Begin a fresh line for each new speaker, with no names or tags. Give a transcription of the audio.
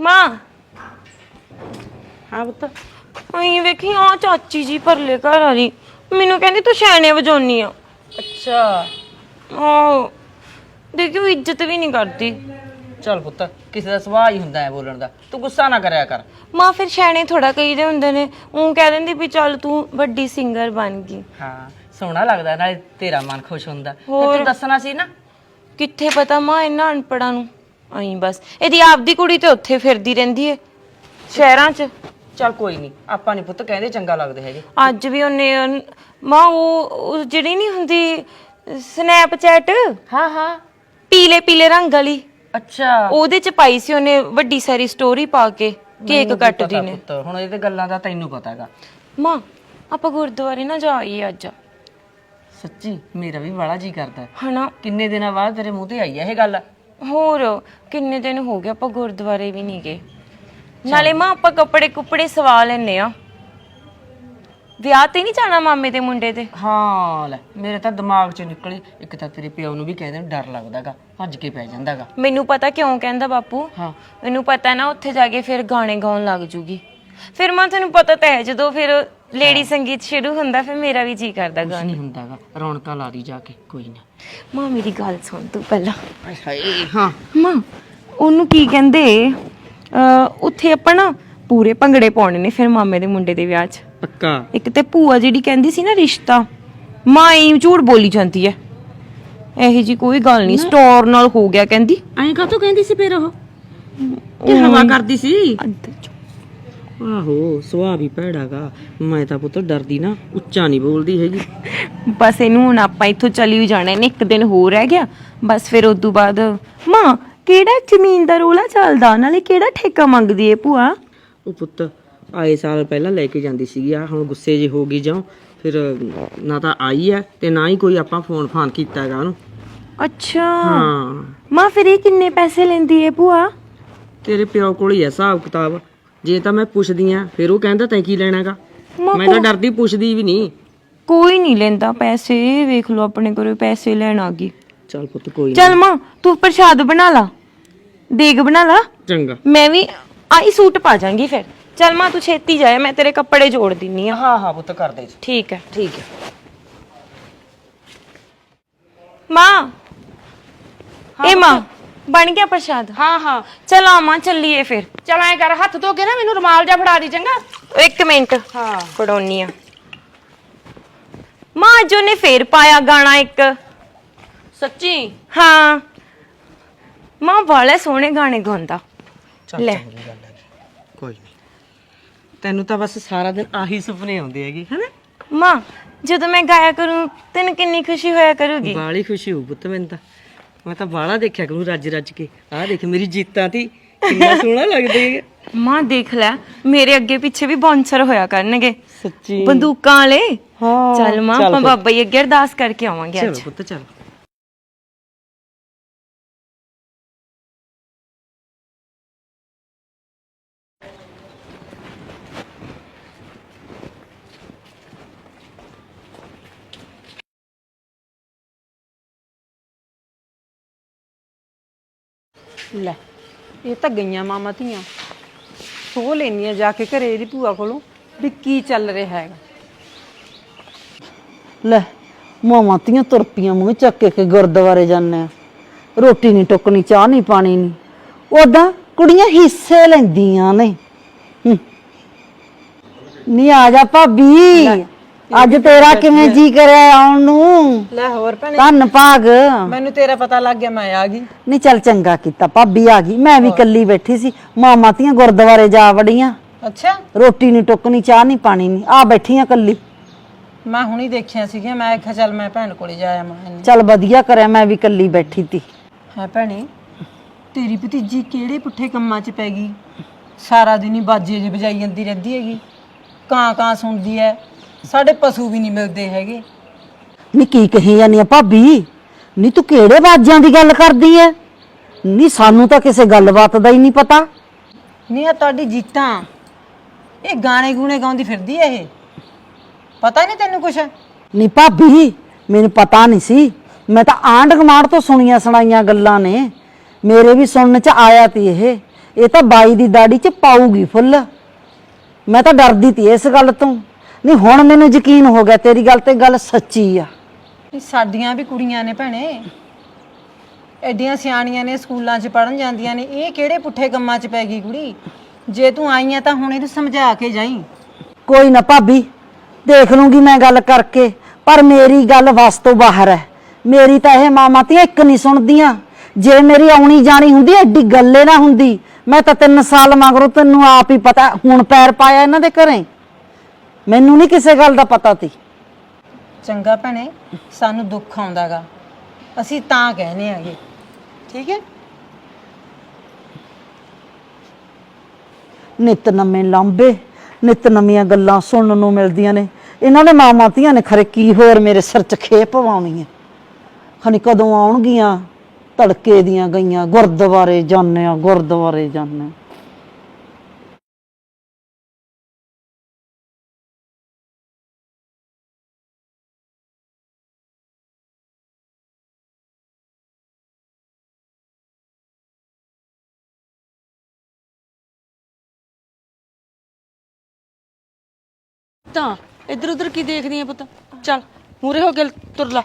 ਮਾਂ।
ਹਾਂ ਪੁੱਤ।
ਅਈ ਵੇਖੀ ਆ ਚਾਚੀ ਜੀ ਪਰਲੇ ਘਰ ਵਾਲੀ। ਮੈਨੂੰ ਕਹਿੰਦੀ ਤੂੰ ਛੈਣੇ ਵਜਾਉਣੀ ਆ।
ਅੱਛਾ।
ਆਹ। ਦੇਖੀ ਉਹ ਇੱਜ਼ਤ ਵੀ ਨਹੀਂ ਕਰਦੀ।
ਚੱਲ ਪੁੱਤ ਕਿਸੇ ਦਾ ਸੁਭਾਅ ਹੀ ਹੁੰਦਾ ਹੈ ਬੋਲਣ ਦਾ। ਤੂੰ ਗੁੱਸਾ ਨਾ ਕਰਿਆ ਕਰ।
ਮਾਂ ਫਿਰ ਛੈਣੇ ਥੋੜਾ ਕਹੀਦੇ ਹੁੰਦੇ ਨੇ। ਉਹ ਕਹਿ ਦਿੰਦੀ ਵੀ ਚੱਲ ਤੂੰ ਵੱਡੀ ਸਿੰਗਰ ਬਣ ਗਈ।
ਹਾਂ ਸੋਹਣਾ ਲੱਗਦਾ ਨਾਲੇ ਤੇਰਾ ਮਨ ਖੁਸ਼ ਹੁੰਦਾ। ਤੇ
ਹੋਰ।
ਤੂੰ ਦੱਸਣਾ ਸੀ ਨਾ।
ਕਿੱਥੇ ਪਤਾ ਮਾਂ ਇਹਨਾਂ ਅਨਪੜਾਂ ਨੂੰ। ਅਈ ਬਸ। ਇਹਦੀ ਆਪਦੀ ਕੁੜੀ ਤੇ ਉੱਥੇ ਫਿਰਦੀ ਰਹਿੰਦੀ ਏ ਸ਼ਹਿਰਾਂ 'ਚ।
ਚੱਲ ਕੋਈ ਨਹੀਂ ਆਪਾਂ ਨਹੀਂ ਪੁੱਤ ਕਹਿੰਦੇ ਚੰਗਾ ਲੱਗਦੇ ਹੈਗੇ।
ਅੱਜ ਵੀ ਉਹਨੇ ਮਾਂ ਉਹ ਉਹ ਜਿਹੜੀ ਨਹੀਂ ਹੁੰਦੀ ਸਨੈਪਚੈਟ
ਹਾਂ ਹਾਂ।
ਪੀਲੇ ਪੀਲੇ ਰੰਗ ਵਾਲੀ।
ਅੱਛਾ।
ਉਹਦੇ 'ਚ ਪਾਈ ਸੀ ਉਹਨੇ ਵੱਡੀ ਸਾਰੀ ਸਟੋਰੀ ਪਾ ਕੇ ਕੇਕ ਕੱਟਦੀ ਨੇ।
ਪੁੱਤ ਹੁਣ ਇਹਦੇ ਗੱਲਾਂ ਦਾ ਤੈਨੂੰ ਪਤਾ ਹੈਗਾ।
ਮਾਂ ਆਪਾਂ ਗੁਰਦੁਆਰੇ ਨਾ ਜਾਈਏ ਅੱਜ।
ਸੱਚੀ ਮੇਰਾ ਵੀ ਬੜਾ ਜੀ ਕਰਦਾ। ਹੈ।
ਹਨਾ?
ਕਿੰਨੇ ਦਿਨਾਂ ਬਾਅਦ ਤੇਰੇ ਮੂੰਹ ਤੇ ਆਈ ਹੈ ਇਹ ਗੱਲ?
ਹੋਰ ਕਿੰਨੇ ਦਿਨ ਹੋ ਗਏ ਆਪਾਂ ਗੁਰਦੁਆਰੇ ਵੀ ਨਹੀਂ ਗਏ। ਨਾਲੇ ਮਾਂ ਆਪਾਂ ਕੱਪੜੇ ਕੁੱਪੜੇ ਸਵਾ ਲੈਨੇ ਆ ਵਿਆਹ ਤੇ ਨਹੀਂ ਜਾਣਾ ਮਾਮੇ ਦੇ ਮੁੰਡੇ ਤੇ
ਹਾਂ ਲੈ ਮੇਰੇ ਤਾਂ ਦਿਮਾਗ 'ਚ ਨਿਕਲੀ। ਇੱਕ ਤਾਂ ਤੇਰੇ ਪਿਓ ਨੂੰ ਵੀ ਕਹਿੰਦੇ ਡਰ ਲੱਗਦਾਗਾ ਭੱਜ ਕੇ ਪੈ ਜਾਂਦਾਗਾ।
ਮੈਨੂੰ ਪਤਾ ਕਿਉਂ ਕਹਿੰਦਾ ਬਾਪੂ?
ਹਾਂ।
ਮੈਨੂੰ ਪਤਾ ਨਾ ਉੱਥੇ ਜਾ ਕੇ ਫਿਰ ਗਾਣੇ ਗਾਉਣ ਲੱਗ ਜੂਗੀ। ਫਿਰ ਮਾਂ ਤੈਨੂੰ ਪਤਾ ਤਾਂ ਹੈ ਜਦੋਂ ਫਿਰ ਲੇਡੀ ਸੰਗੀਤ ਸ਼ੁਰੂ ਹੁੰਦਾ ਫਿਰ ਮੇਰਾ ਵੀ ਜੀ ਕਰਦਾ
ਕੁਛ
ਗਾਣੇ।
ਨਹੀਂ ਹੁੰਦਾਗਾ ਰੌਣਕਾਂ ਲਾ ਦੀ ਜਾ ਕੇ ਕੋਈ ਨਾ।
ਮਾਂ ਮੇਰੀ ਗੱਲ ਸੁਣ ਤੂੰ ਪਹਿਲਾਂ।
ਹਾਏ ਹਾਂ।
ਮਾਂ ਉਹਨੂੰ ਕੀ ਕਹਿੰਦੇ ਅਹ ਉੱਥੇ ਆਪਾਂ ਨਾ ਪੂਰੇ ਭੰਗੜੇ ਪਾਉਣੇ ਨੇ ਫਿਰ ਮਾਮੇ ਦੇ ਮੁੰਡੇ ਦੇ ਵਿਆਹ 'ਚ।
ਪੱਕਾ?
ਇੱਕ ਤੇ ਭੂਆ ਜਿਹੜੀ ਕਹਿੰਦੀ ਸੀ ਨਾ ਰਿਸ਼ਤਾ ਮਾਂ ਹੀ ਝੂਠ ਬੋਲੀ ਜਾਂਦੀ ਐ। ਇਹੀ ਜੀ ਕੋਈ ਗੱਲ ਨਹੀਂ ਸਟੋਰ ਨਾਲ ਹੋ ਗਿਆ ਕਹਿੰਦੀ।
ਐਂ ਕਾਹਤੋਂ ਕਹਿੰਦੀ ਸੀ ਫਿਰ ਉਹ? ਕਿ ਹਵਾ ਕਰਦੀ ਸੀ।
ਅੱਧ।
ਆਹੋ ਸੁਭਾਅ ਵੀ ਭੈੜਾਗਾ ਮੈਂ ਤਾਂ ਪੁੱਤ ਡਰਦੀ ਨਾ ਉੱਚਾ ਨਹੀਂ ਬੋਲਦੀ ਹੈਗੀ।
ਬਸ ਇਹਨੂੰ ਹੁਣ ਆਪਾਂ ਇੱਥੋਂ ਚਲੀ ਵੀ ਜਾਣਾ ਇੱਕ ਦਿਨ ਹੋਰ ਰਹਿ ਗਿਆ। ਬਸ ਫਿਰ ਉਸ ਤੋਂ ਬਾਅਦ ਮਾਂ ਕਿਹੜਾ ਜ਼ਮੀਨ ਦਾ ਰੋਲਾ ਚੱਲਦਾ? ਨਾਲੇ ਕਿਹੜਾ ਠੇਕਾ ਮੰਗਦੀ ਏ ਭੂਆ?
ਉਹ ਪੁੱਤ ਆਏ ਸਾਲ ਪਹਿਲਾਂ ਲੈ ਕੇ ਜਾਂਦੀ ਸੀਗੀ ਆ ਹੁਣ ਗੁੱਸੇ ਜੇ ਹੋ ਗਈ ਜਾਂ ਫਿਰ ਨਾ ਤਾਂ ਆਈ ਹੈ ਤੇ ਨਾ ਹੀ ਕੋਈ ਆਪਾਂ ਫੋਨ ਫਾਨ ਕੀਤਾ ਹੈਗਾ ਉਹਨੂੰ।
ਅੱਛਾ।
ਹਾਂ।
ਮਾਂ ਫਿਰ ਇਹ ਕਿੰਨੇ ਪੈਸੇ ਲੈਂਦੀ ਏ ਭੂਆ?
ਤੇਰੇ ਪਿਓ ਕੋਲ ਹੀ ਹੈ ਹਿਸਾਬ ਕਿਤਾਬ ਜੇ ਤਾਂ ਮੈਂ ਪੁੱਛਦੀ ਆ ਫਿਰ ਉਹ ਕਹਿੰਦਾ ਤੈਂ ਕੀ ਲੈਣਾਗਾ?
ਮਾਂ
ਮੈਂ ਤਾਂ ਡਰਦੀ ਪੁੱਛਦੀ ਵੀ ਨਹੀਂ।
ਕੋਈ ਨਹੀਂ ਲੈਂਦਾ ਪੈਸੇ ਵੇਖ ਲਓ ਆਪਣੇ ਕੋਲ ਪੈਸੇ ਲੈਣ ਆ ਗਈ।
ਚੱਲ ਪੁੱਤ ਕੋਈ
ਚੱਲ ਮਾਂ ਤੂੰ ਪ੍ਰਸ਼ਾਦ ਬਣਾ ਲਾ। ਦੇਗ ਬਣਾ ਲਾ।
ਚੰਗਾ।
ਮੈਂ ਵੀ ਆਈ ਸੂਟ ਪਾ ਜਾਾਂਗੀ ਫਿਰ। ਚੱਲ ਮਾਂ ਤੂੰ ਛੇਤੀ ਜਾਏ ਮੈਂ ਤੇਰੇ ਕੱਪੜੇ ਜੋੜ ਦਿੰਨੀ ਆ।
ਹਾਂ ਹਾਂ ਪੁੱਤ ਕਰ ਦੇ
ਠੀਕ ਹੈ।
ਠੀਕ ਹੈ।
ਮਾਂ। ਇਹ ਮਾਂ ਬਣ ਗਿਆ ਪ੍ਰਸ਼ਾਦ?
ਹਾਂ ਹਾਂ।
ਚਲ ਆ ਮਾਂ ਚੱਲੀਏ ਫਿਰ।
ਚਲ ਐ ਕਰ ਹੱਥ ਧੋ ਕੇ ਨਾ ਮੈਨੂੰ ਰੁਮਾਲ ਜਾ ਫੜਾ ਦੀ ਚੰਗਾ?
ਇੱਕ ਮਿੰਟ।
ਹਾਂ।
ਫੜਾਉਣੀ ਆ। ਮਾਂ ਅੱਜ ਉਹਨੇ ਫੇਰ ਪਾਇਆ ਗਾਣਾ ਇੱਕ।
ਸੱਚੀ?
ਹਾਂ। ਮਾਂ ਵਾਲੇ ਸੋਹਣੇ ਗਾਣੇ ਗਾਉਂਦਾ।
ਚੱਲ
ਲੈ।
ਚੰਗੀ ਗੱਲ ਹੈ ਕੋਈ ਨਹੀਂ ਤੈਨੂੰ ਤਾਂ ਬਸ ਸਾਰਾ ਦਿਨ ਆਹੀ ਸੁਪਨੇ ਆਉਂਦੇ ਹੈਗੇ ਹੈਨਾ?
ਮਾਂ ਜਦੋਂ ਮੈਂ ਗਾਇਆ ਕਰੂੰ ਤੈਨੂੰ ਕਿੰਨੀ ਖੁਸ਼ੀ ਹੋਇਆ ਕਰੂਗੀ?
ਬਾਲੀ ਖੁਸ਼ੀ ਹੋਊ ਪੁੱਤ ਮੈਨੂੰ ਤਾਂ। ਮੈਂ ਤਾਂ ਬਾਲਾ ਦੇਖਿਆ ਕਰੂੰ ਰੱਜ ਰੱਜ ਕੇ। ਆਹ ਦੇਖ ਮੇਰੀ ਜੀਤਾਂ ਤੀ ਕਿੰਨਾ ਸੋਹਣਾ ਲੱਗਦੇ ਹੈ
ਮਾਂ ਦੇਖ ਲੈ ਮੇਰੇ ਅੱਗੇ ਪਿੱਛੇ ਵੀ ਬੌਂਸਰ ਹੋਇਆ ਕਰਨਗੇ।
ਸੱਚੀ।
ਬੰਦੂਕਾਂ ਵਾਲੇ।
ਹਾਂ
ਚੱਲ ਮਾਂ ਆਪਾਂ ਬਾਬਾ ਜੀ ਅੱਗੇ ਅਰਦਾਸ ਕਰਕੇ ਆਵਾਂਗੇ
ਚਲੋ
ਅੱਜ।
ਪੁੱਤ ਚੱਲ।
ਲੈ ਇਹ ਤਾਂ ਗਈਆਂ ਮਾਮਾ ਧੀਆਂ। ਸੋ ਲੈਣੀਆਂ ਜਾ ਕੇ ਘਰੇ ਇਹਦੀ ਭੂਆ ਕੋਲੋਂ ਵੀ ਕੀ ਚੱਲ ਰਿਹਾ ਹੈਗਾ।
ਲੈ ਮਾਵਾਂ ਤੀਆਂ ਤੁਰ ਪਈਆਂ ਮੂੰਹ ਚੱਕ ਕੇ ਕਿ ਗੁਰਦੁਆਰੇ ਜਾਂਦੇ ਆ। ਰੋਟੀ ਨਹੀਂ ਟੁੱਕਣੀ ਚਾਹ ਨਹੀਂ ਪਾਣੀ ਨਹੀਂ ਉਦਾਂ ਕੁੜੀਆਂ ਹਿੱਸੇ ਲੈਂਦੀਆਂ ਨੇ। ਨਹੀਂ ਆ ਜਾ ਭਾਬੀ। ਅੱਜ ਤੇਰਾ ਕਿਵੇਂ ਜੀ ਕਰਿਆ ਆਉਣ ਨੂੰ?
ਲੈ ਹੋਰ ਭੈਣੇ।
ਧੰਨ ਭਾਗ।
ਮੈਨੂੰ ਤੇਰਾ ਪਤਾ ਲੱਗ ਗਿਆ ਮੈਂ ਆ ਗਈ।
ਨਹੀਂ ਚੱਲ ਚੰਗਾ ਕੀਤਾ ਭਾਬੀ ਆ ਗਈ। ਮੈਂ ਵੀ ਇਕੱਲੀ ਬੈਠੀ ਸੀ। ਮਾਵਾਂ ਤੀਆਂ ਗੁਰਦੁਆਰੇ ਜਾ ਵੜੀਆਂ।
ਅੱਛਾ।
ਰੋਟੀ ਨਹੀਂ ਟੁੱਕਣੀ ਚਾਹ ਨਹੀਂ ਪਾਣੀ ਨਹੀਂ। ਆ ਬੈਠੀਆਂ ਇਕੱਲੀ।
ਮੈਂ ਹੁਣੀ ਦੇਖਿਆ ਸੀਗਾ ਮੈਂ ਆਖਿਆ ਚੱਲ ਮੈਂ ਭੈਣ ਕੋਲੇ ਜਾਇਆ ਮੈਂ
ਚੱਲ ਵਧੀਆ ਕਰਿਆ ਮੈਂ ਵੀ ਇਕੱਲੀ ਬੈਠੀ ਤੀ।
ਹੈ ਭੈਣੇ ਤੇਰੀ ਭਤੀਜੀ ਕਿਹੜੇ ਪੁੱਠੇ ਕੰਮਾਂ 'ਚ ਪੈ ਗਈ? ਸਾਰਾ ਦਿਨ ਹੀ ਬਾਜੇ ਜਿਹੇ ਵਜਾਈ ਜਾਂਦੀ ਰਹਿੰਦੀ ਹੈਗੀ। ਕਾਂ ਕਾਂ ਸੁਣਦੀ ਐ ਸਾਡੇ ਪਸ਼ੂ ਵੀ ਨਹੀਂ ਮਿਲਦੇ ਹੈਗੇ।
ਨੀ ਕੀ ਕਹੀ ਜਾਂਦੀ ਆ ਭਾਬੀ? ਨੀ ਤੂੰ ਕਿਹੜੇ ਬਾਜਾਂ ਦੀ ਗੱਲ ਕਰਦੀ ਐ? ਨੀ ਸਾਨੂੰ ਤਾਂ ਕਿਸੇ ਗੱਲਬਾਤ ਦਾ ਹੀ ਨਹੀਂ ਪਤਾ।
ਨਹੀਂ ਆ ਤੁਹਾਡੀ ਜੀਤਾਂ। ਇਹ ਗਾਣੇ ਗੂਣੇ ਗਾਉਂਦੀ ਫਿਰਦੀ ਐ ਇਹ। ਪਤਾ ਨਹੀਂ ਤੈਨੂੰ ਕੁਛ?
ਨੀ ਭਾਬੀ ਮੈਨੂੰ ਪਤਾ ਨਹੀਂ ਸੀ। ਮੈਂ ਤਾਂ ਆਂਢ ਗੁਆਂਢ ਤੋਂ ਸੁਣੀਆਂ ਸੁਣਾਈਆਂ ਗੱਲਾਂ ਨੇ। ਮੇਰੇ ਵੀ ਸੁਣਨ ਚ ਆਇਆ ਤੀ ਇਹ। ਇਹ ਤਾਂ ਬਾਈ ਦੀ ਦਾੜੀ 'ਚ ਪਾਊਗੀ ਫੁੱਲ। ਮੈਂ ਤਾਂ ਡਰਦੀ ਤੀ ਇਸ ਗੱਲ ਤੋਂ। ਨਹੀਂ ਹੁਣ ਮੈਨੂੰ ਯਕੀਨ ਹੋ ਗਿਆ ਤੇਰੀ ਗੱਲ ਤੇ ਗੱਲ ਸੱਚੀ ਆ।
ਸਾਡੀਆਂ ਵੀ ਕੁੜੀਆਂ ਨੇ ਭੈਣੇ। ਐਡੀਆਂ ਸਿਆਣੀਆਂ ਨੇ ਸਕੂਲਾਂ 'ਚ ਪੜਨ ਜਾਂਦੀਆਂ ਨੇ। ਇਹ ਕਿਹੜੇ ਪੁੱਠੇ ਕੰਮਾਂ 'ਚ ਪੈ ਗਈ ਕੁੜੀ? ਜੇ ਤੂੰ ਆਈ ਆ ਤਾਂ ਹੁਣ ਇਹਨੂੰ ਸਮਝਾ ਕੇ ਜਾਈ।
ਕੋਈ ਨਾ ਭਾਬੀ ਦੇਖ ਲੂੰਗੀ ਮੈਂ ਗੱਲ ਕਰਕੇ ਪਰ ਮੇਰੀ ਗੱਲ ਵਸ ਤੋਂ ਬਾਹਰ ਹੈ। ਮੇਰੀ ਤਾਂ ਇਹ ਮਾਮਾ ਧੀਆਂ ਇੱਕ ਨਹੀਂ ਸੁਣਦੀਆਂ। ਜੇ ਮੇਰੀ ਆਉਣੀ ਜਾਣੀ ਹੁੰਦੀ ਐਡੀ ਗੱਲੇ ਨਾ ਹੁੰਦੀ। ਮੈਂ ਤਾਂ 3 ਸਾਲ ਮਗਰੋਂ ਤੈਨੂੰ ਆਪ ਹੀ ਪਤਾ ਹੁਣ ਪੈਰ ਪਾਇਆ ਇਹਨਾਂ ਦੇ ਘਰੇ। ਮੈਨੂੰ ਨਹੀਂ ਕਿਸੇ ਗੱਲ ਦਾ ਪਤਾ ਤੀ
ਚੰਗਾ ਭੈਣੇ ਸਾਨੂੰ ਦੁੱਖ ਆਉਂਦਾਗਾ। ਅਸੀਂ ਤਾਂ ਕਹਿੰਦੇ ਆਗੇ। ਠੀਕ ਹੈ?
ਨਿਤ ਨਵੇਂ ਲਾਂਬੇ ਨਿਤ ਨਵੀਆਂ ਗੱਲਾਂ ਸੁਣਨ ਨੂੰ ਮਿਲਦੀਆਂ ਨੇ। ਇਹਨਾਂ ਨੇ ਮਾਵਾਂ ਧੀਆਂ ਨੇ ਖਰੇ ਕੀ ਹੋਰ ਮੇਰੇ ਸਿਰ 'ਚ ਖੇਪ ਪਵਾਉਣੀ ਹੈ? ਖਣੀ ਕਦੋਂ ਆਉਣਗੀਆਂ ਤੜਕੇ ਦੀਆਂ ਗਈਆਂ ਗੁਰਦੁਆਰੇ ਜਾਂਦੇ ਆ ਗੁਰਦੁਆਰੇ ਜਾਂਦੇ ਆ।
ਤਾਂ ਇੱਧਰ ਉੱਧਰ ਕੀ ਦੇਖਦੀ ਆ ਪੁੱਤ? ਚੱਲ ਮੂਰੇ ਹੋ ਕੇ ਤੁਰ ਲਾ।